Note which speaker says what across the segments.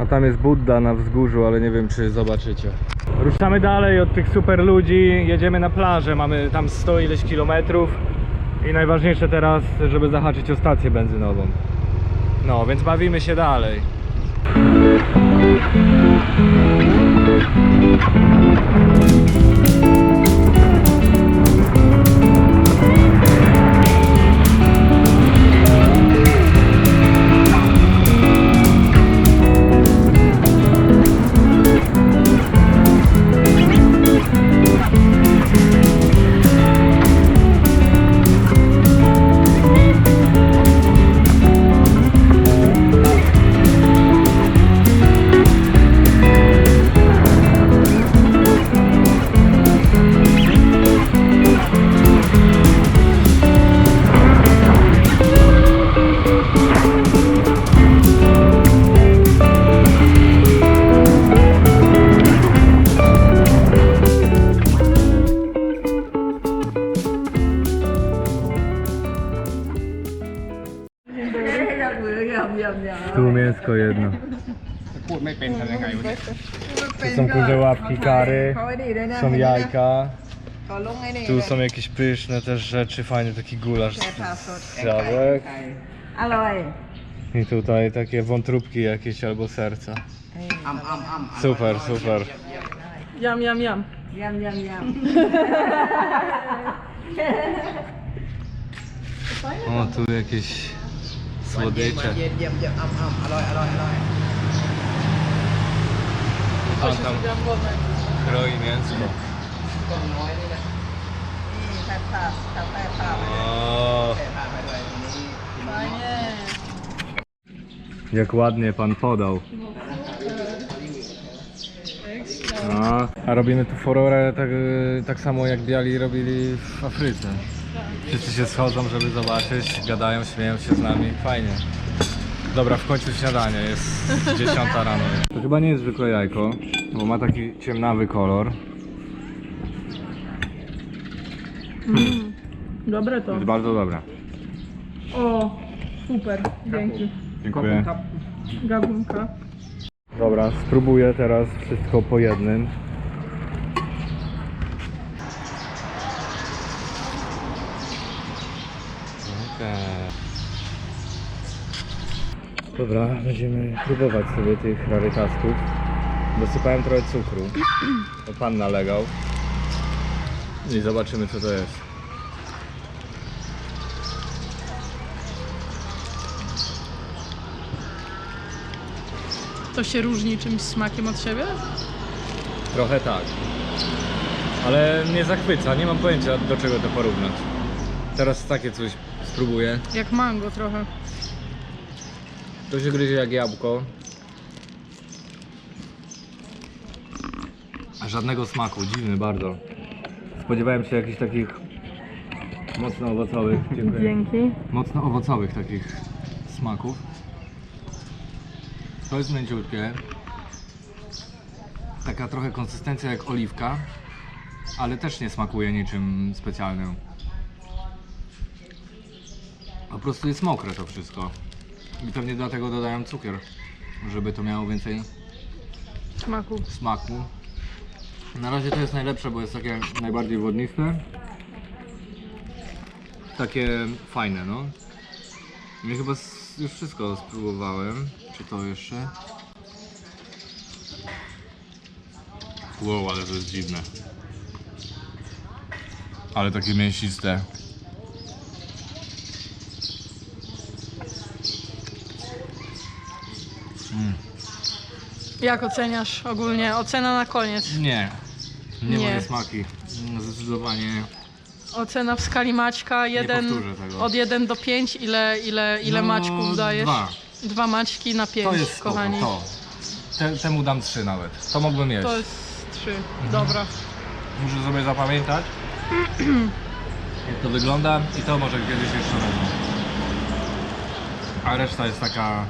Speaker 1: A tam jest Budda na wzgórzu, ale nie wiem czy zobaczycie. Ruszamy dalej od tych super ludzi, jedziemy na plażę, mamy tam 100 ileś kilometrów i najważniejsze teraz, żeby zahaczyć o stację benzynową. No, więc bawimy się dalej. Są kurde łapki kary, są jajka. Tu są jakieś pyszne też rzeczy, fajny taki gulasz z jabłek. I tutaj takie wątróbki jakieś albo serca. Super, super.
Speaker 2: Jam,
Speaker 3: jam, jam. Jam, jam, jam.
Speaker 1: O, tu jakieś słodycze.
Speaker 4: Jam, jam, jam. Aloj, aloj, aloj ยี่ยมอ้ำอ้ำอร่อยอร่อยอร่อย
Speaker 1: Pan tam kroi mięsko.
Speaker 4: กล้องน้อยนี่นะ ำ
Speaker 3: นี่ผัดผักผัดแป้งผัก
Speaker 1: O,
Speaker 4: แต่ผ่านไปด้วยวันนี้กินไม่ได้
Speaker 1: jak ładnie pan podał. A, a robimy tu furorę tak, tak samo jak biali robili w Afryce. Wszyscy się schodzą, żeby zobaczyć, gadają, śmieją się z nami. Fajnie. Dobra, w końcu śniadanie, jest 10 rano. To chyba nie jest zwykłe jajko, bo ma taki ciemnawy kolor.
Speaker 2: Dobre to.
Speaker 1: Jest bardzo dobre.
Speaker 2: O, super. Dzięki.
Speaker 1: Dziękuję.
Speaker 2: Gabunka.
Speaker 1: Dobra, spróbuję teraz wszystko po jednym. Dobra, będziemy próbować sobie tych rarytasków. Dosypałem trochę cukru. To pan nalegał. I zobaczymy co to jest.
Speaker 2: To się różni czymś smakiem od siebie?
Speaker 1: Trochę tak. Ale nie zachwyca, nie mam pojęcia do czego to porównać. Teraz takie coś spróbuję.
Speaker 2: Jak mango trochę.
Speaker 1: To się gryzie jak jabłko. A Żadnego smaku, dziwny bardzo. Spodziewałem się jakichś takich mocno owocowych, dziękuję.
Speaker 2: Dzięki.
Speaker 1: Mocno owocowych takich smaków. To jest mięciutkie. Taka trochę konsystencja jak oliwka, ale też nie smakuje niczym specjalnym. Po prostu jest mokre to wszystko. I pewnie dlatego dodają cukier, żeby to miało więcej
Speaker 2: Smaku.
Speaker 1: smaku. Na razie to jest najlepsze, bo jest takie najbardziej wodniste. Takie fajne, no. I chyba s- już wszystko spróbowałem. Czy to jeszcze? Wow, ale to jest dziwne. Ale takie mięsiste.
Speaker 2: Jak oceniasz ogólnie? Ocena na koniec.
Speaker 1: Nie. Nie,
Speaker 2: Nie.
Speaker 1: moje smaki. Zdecydowanie
Speaker 2: Ocena w skali Maćka jeden,
Speaker 1: powtórzę tego.
Speaker 2: od 1 do 5. Ile, ile, ile
Speaker 1: No,
Speaker 2: Maćków dajesz?
Speaker 1: dwa.
Speaker 2: Dwa Maćki na 5,
Speaker 1: To jest spoko,
Speaker 2: kochani.
Speaker 1: to. Te, temu dam trzy nawet. To mógłbym jeść.
Speaker 2: To jest 3. Dobra.
Speaker 1: Muszę sobie zapamiętać. jak to wygląda i to może kiedyś jeszcze wezmę. A reszta jest taka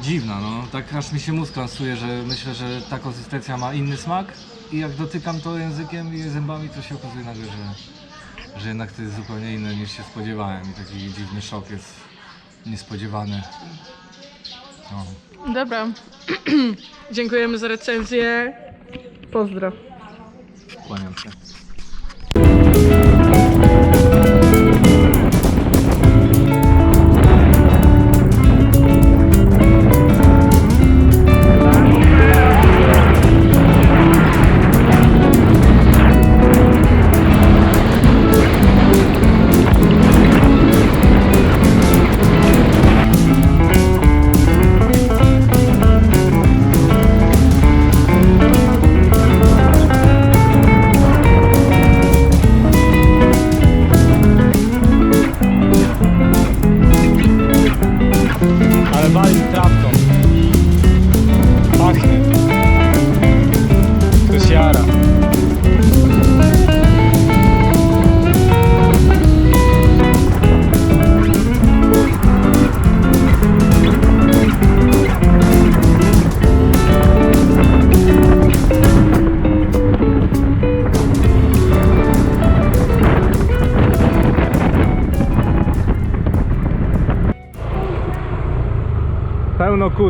Speaker 1: dziwna, no. Tak aż mi się mózg lansuje, że myślę, że ta konsystencja ma inny smak i jak dotykam to językiem i zębami, to się okazuje nagle, że, że jednak to jest zupełnie inne niż się spodziewałem i taki dziwny szok jest niespodziewany. No.
Speaker 2: Dobra. Dziękujemy za recenzję. Pozdro.
Speaker 1: Kłaniam się. Wali trawką.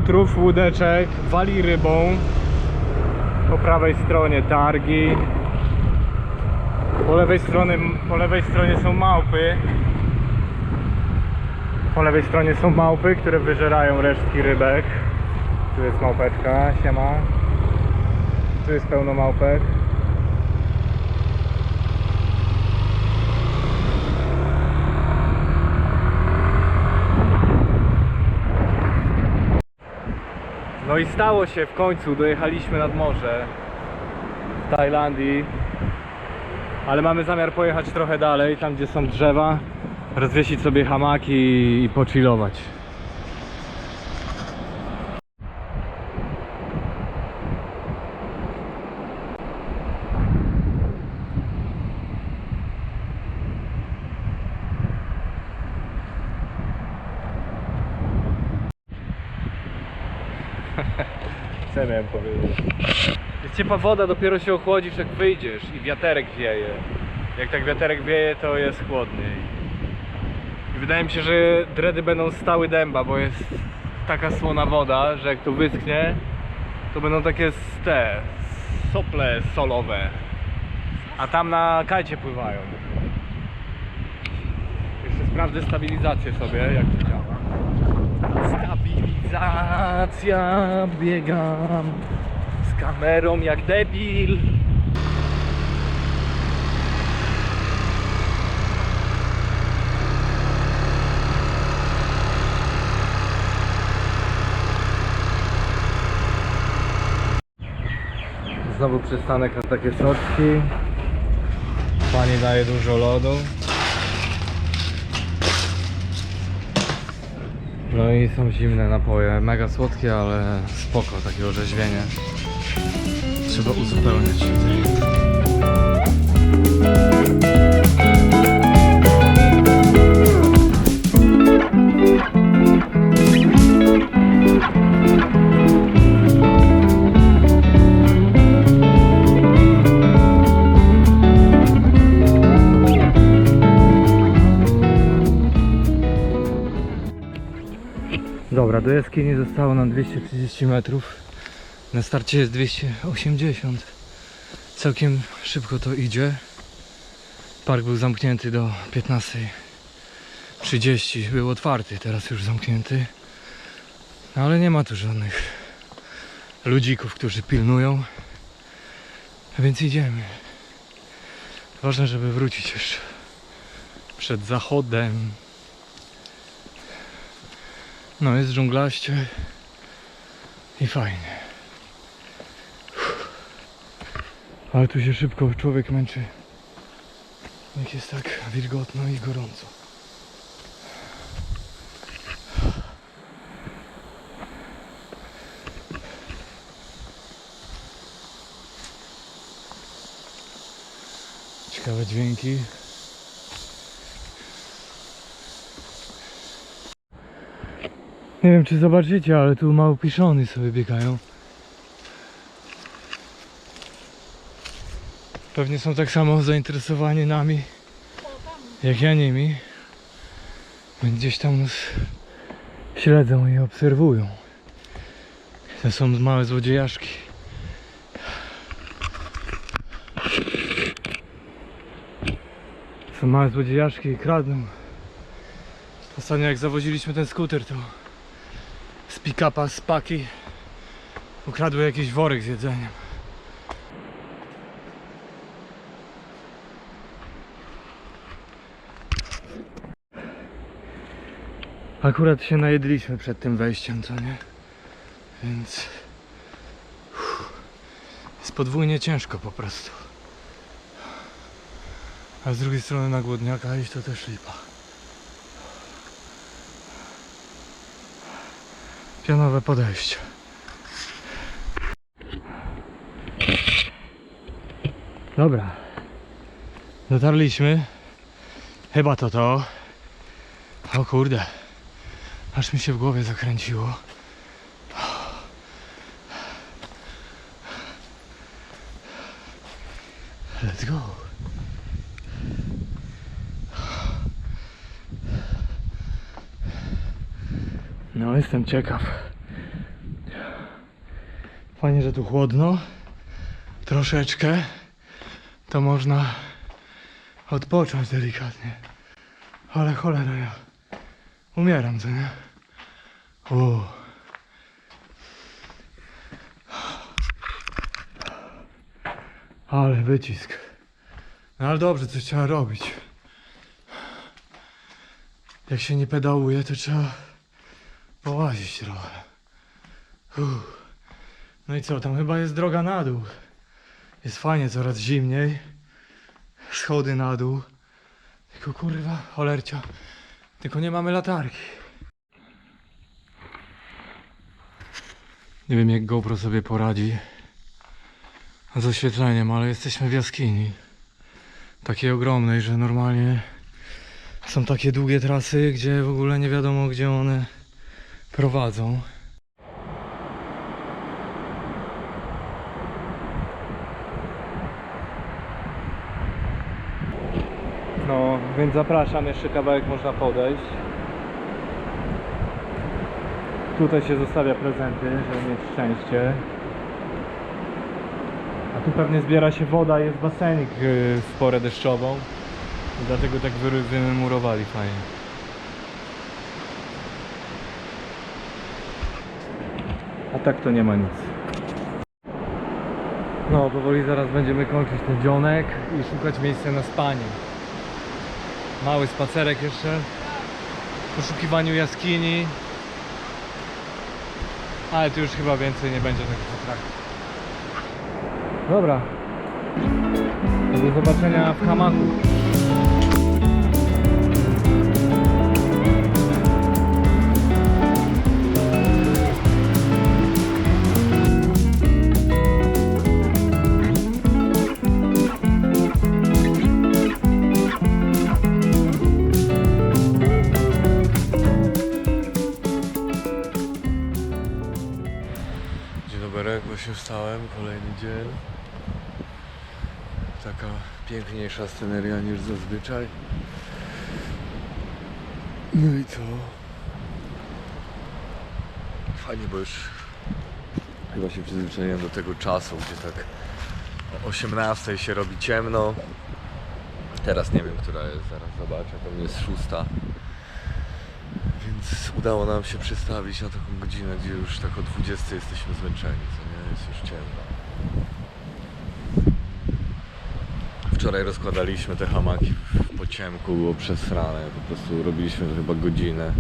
Speaker 1: Kutrów, łódeczek, wali rybą. Po prawej stronie targi. Po lewej, stronie, po lewej stronie są małpy. Po lewej stronie są małpy, które wyżerają resztki rybek. Tu jest małpeczka, siema. Tu jest pełno małpek. No i stało się w końcu, dojechaliśmy nad morze w Tajlandii. Ale mamy zamiar pojechać trochę dalej, tam gdzie są drzewa, rozwiesić sobie hamaki i pochillować. Co miałem powiedzieć? Jest ciepła woda, dopiero się ochłodzisz jak wyjdziesz i wiaterek wieje. Jak tak wiaterek wieje, to jest chłodniej. I wydaje mi się, że dredy będą stały dęba, bo jest taka słona woda, że jak to wyschnie, to będą takie te sople solowe. A tam na kajcie pływają. Jeszcze sprawdzę stabilizację sobie, jak to działa. Stabilizacja, biegam z kamerą jak debil. Znowu przystanek na takie soczki. Pani daje dużo lodu. No i są zimne napoje, mega słodkie, ale spoko, takie orzeźwienie. Trzeba uzupełniać. Dobra, do jaskini zostało nam 230 metrów. Na starcie jest 280. Całkiem szybko to idzie. Park był zamknięty do 15.30. Był otwarty, teraz już zamknięty. Ale nie ma tu żadnych ludzików, którzy pilnują. Więc idziemy. Ważne, żeby wrócić jeszcze przed zachodem. No jest dżunglaście i fajnie. Ale tu się szybko człowiek męczy. Jak jest tak wilgotno i gorąco. Ciekawe dźwięki. Nie wiem czy zobaczycie, ale tu małpiszony sobie biegają. Pewnie są tak samo zainteresowani nami, jak ja nimi. Gdzieś tam nas śledzą i obserwują. To są małe złodziejaszki. Są małe złodziejaszki i kradną. Ostatnio jak zawoziliśmy ten skuter, to pick-upa, z paki ukradły jakiś worek z jedzeniem. Akurat się najedliśmy przed tym wejściem, co nie? Więc jest podwójnie ciężko po prostu. A z drugiej strony na głodniaka iść to też lipa. Pionowe podejście. Dobra. Dotarliśmy. Chyba to to. O kurde. Aż mi się w głowie zakręciło. Jestem ciekaw. Fajnie, że tu chłodno. Troszeczkę. To można odpocząć delikatnie. Ale cholera, ja umieram, co nie? U. Ale wycisk. No ale dobrze, coś trzeba robić. Jak się nie pedałuje, to trzeba połazić trochę. Uff. No i co, tam chyba jest droga na dół. Jest fajnie, coraz zimniej. Schody na dół. Tylko kurwa, cholercia. Tylko nie mamy latarki. Nie wiem jak GoPro sobie poradzi z oświetleniem, ale jesteśmy w jaskini. Takiej ogromnej, że normalnie są takie długie trasy, gdzie w ogóle nie wiadomo gdzie one prowadzą. No, więc zapraszam, jeszcze kawałek można podejść. Tutaj się zostawia prezenty, żeby mieć szczęście. A tu pewnie zbiera się woda, jest basenik w porę deszczową. Dlatego tak wy- wymurowali fajnie. Tak to nie ma nic. No, powoli zaraz będziemy kończyć ten dzionek i szukać miejsca na spanie. Mały spacerek jeszcze. W poszukiwaniu jaskini. Ale tu już chyba więcej nie będzie takich atrakcji. Dobra. Do zobaczenia w hamaku. Kolejny dzień. Taka piękniejsza sceneria niż zazwyczaj. No i co? Fajnie, bo już chyba się przyzwyczaiłem do tego czasu, gdzie tak o 18 się robi ciemno. Teraz nie wiem, która jest, zaraz zobaczę, pewnie jest szósta. Więc udało nam się przestawić na taką godzinę, gdzie już tak o 20 jesteśmy zmęczeni, co nie? Jest już ciemno. Wczoraj rozkładaliśmy te hamaki w- po ciemku, było przesrane, po prostu robiliśmy to chyba godzinę.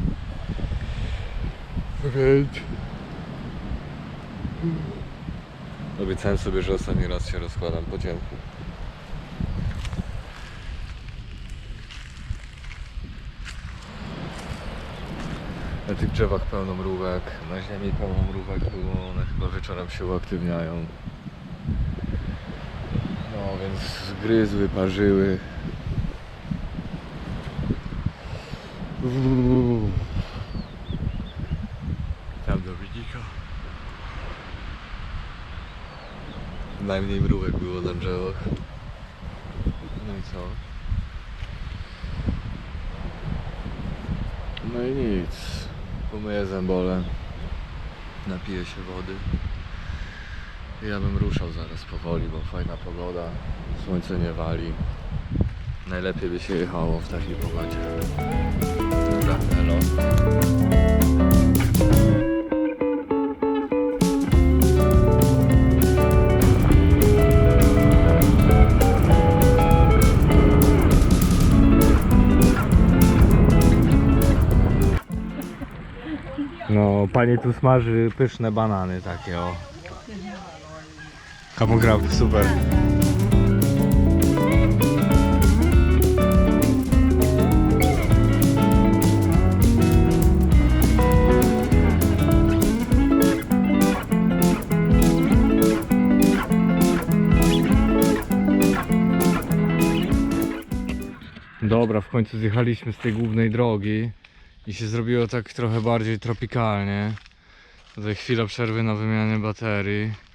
Speaker 1: Więc... Obiecałem sobie, że ostatni raz się rozkładam po ciemku. Na tych drzewach pełno mrówek, na ziemi pełno mrówek było, one chyba wieczorem się uaktywniają. No więc zgryzły, parzyły. Tam do widzika. Najmniej mrówek było na drzewach. No i co? No i nic. Pomyję zębole. Napiję się wody. Ja bym ruszał zaraz powoli, bo fajna pogoda. Słońce nie wali. Najlepiej by się jechało w takiej pogodzie. Dobra, elo. No, pani tu smaży pyszne banany takie o. Kamografy, super. Dobra, w końcu zjechaliśmy z tej głównej drogi i się zrobiło tak trochę bardziej tropikalnie. Tutaj chwila przerwy na wymianę baterii.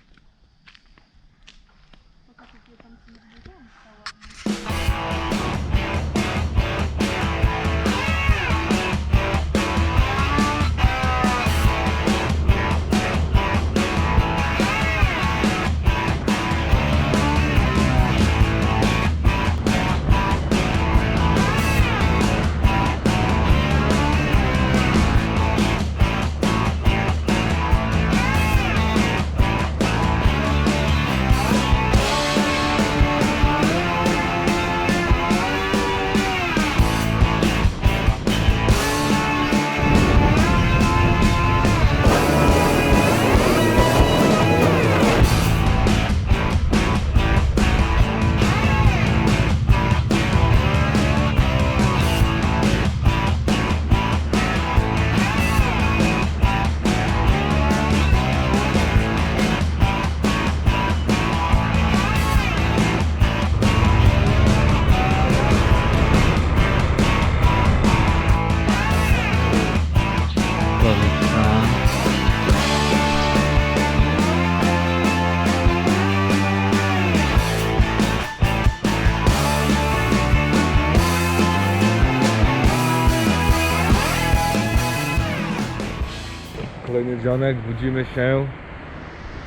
Speaker 1: Dzionek, budzimy się.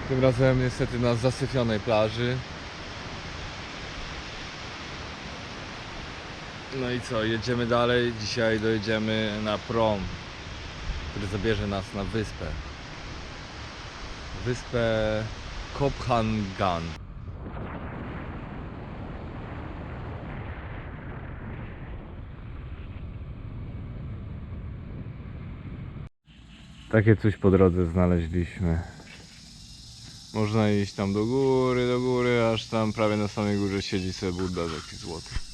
Speaker 1: Tym razem niestety na zasypionej plaży. No i co, jedziemy dalej. Dzisiaj dojedziemy na prom, który zabierze nas na wyspę. Wyspę Kophangan. Takie coś po drodze znaleźliśmy. Można iść tam do góry, do góry, aż tam prawie na samej górze siedzi sobie Budda taki złoty.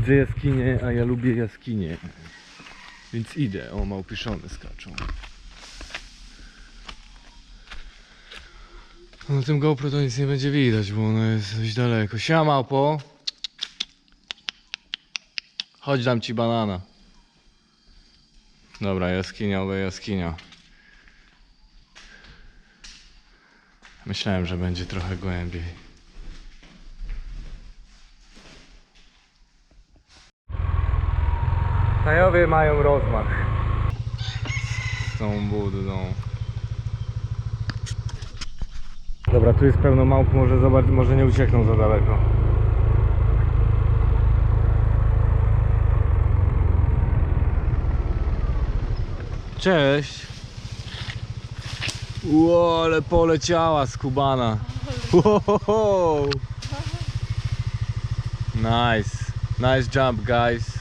Speaker 1: Widzę jaskinię, a ja lubię jaskinie. Więc idę. O, małpiszony skaczą. No, Na tym GoPro to nic nie będzie widać, bo ono jest dość daleko. Siema małpo. Chodź dam ci banana. Dobra, jaskinia, owe jaskinia. Myślałem, że będzie trochę głębiej. Tajowie mają rozmach z tą buddą. Dobra, tu jest pełno małp, może zobacz, może nie uciekną za daleko. Cześć! Ło, ale poleciała skubana. Wow. Nice. Nice jump, guys.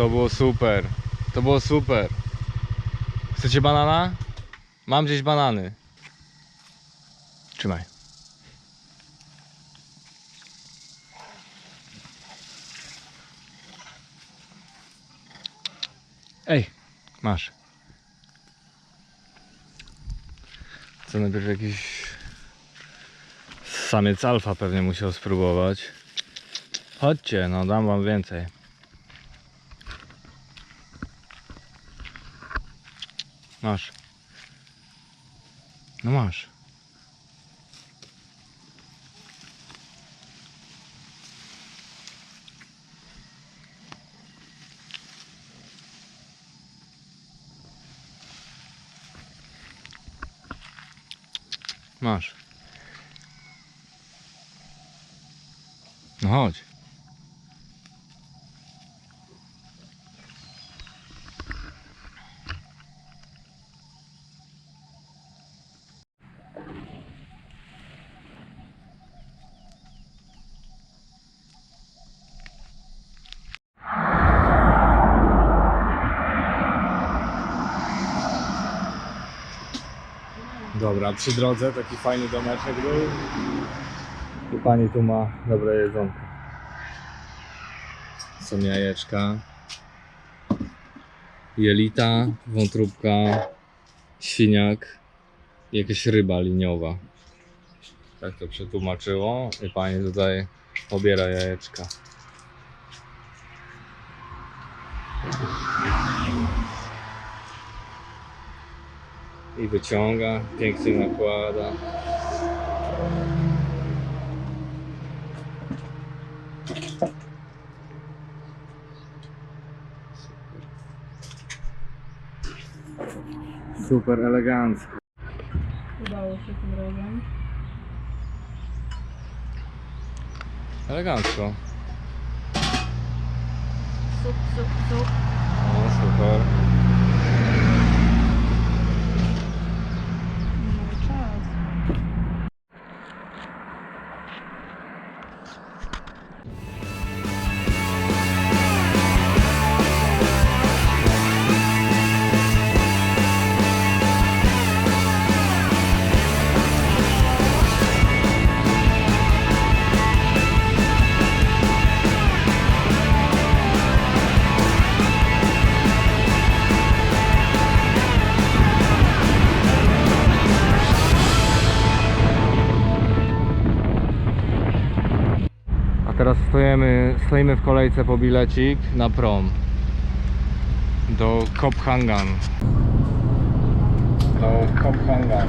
Speaker 1: To było super. To było super. Chcecie banana? Mam gdzieś banany. Trzymaj. Ej, masz. Co najpierw jakiś Samiec alfa pewnie musiał spróbować. Chodźcie, no dam wam więcej. Masz. No masz. Masz. No chodź. Dobra, przy drodze taki fajny domeczek był. I pani tu ma dobre jedzonko. Są jajeczka. Jelita, wątróbka, świniak i jakaś ryba liniowa. Tak to przetłumaczyło i pani tutaj pobiera jajeczka. I wyciąga, pięknie nakłada. Super elegancko.
Speaker 2: Udało się tym razem.
Speaker 1: Elegancko.
Speaker 3: Sup, sup, sup.
Speaker 1: O, super. Stoimy, w kolejce po bilecik na prom. Do Kophangan. Do Kophangan.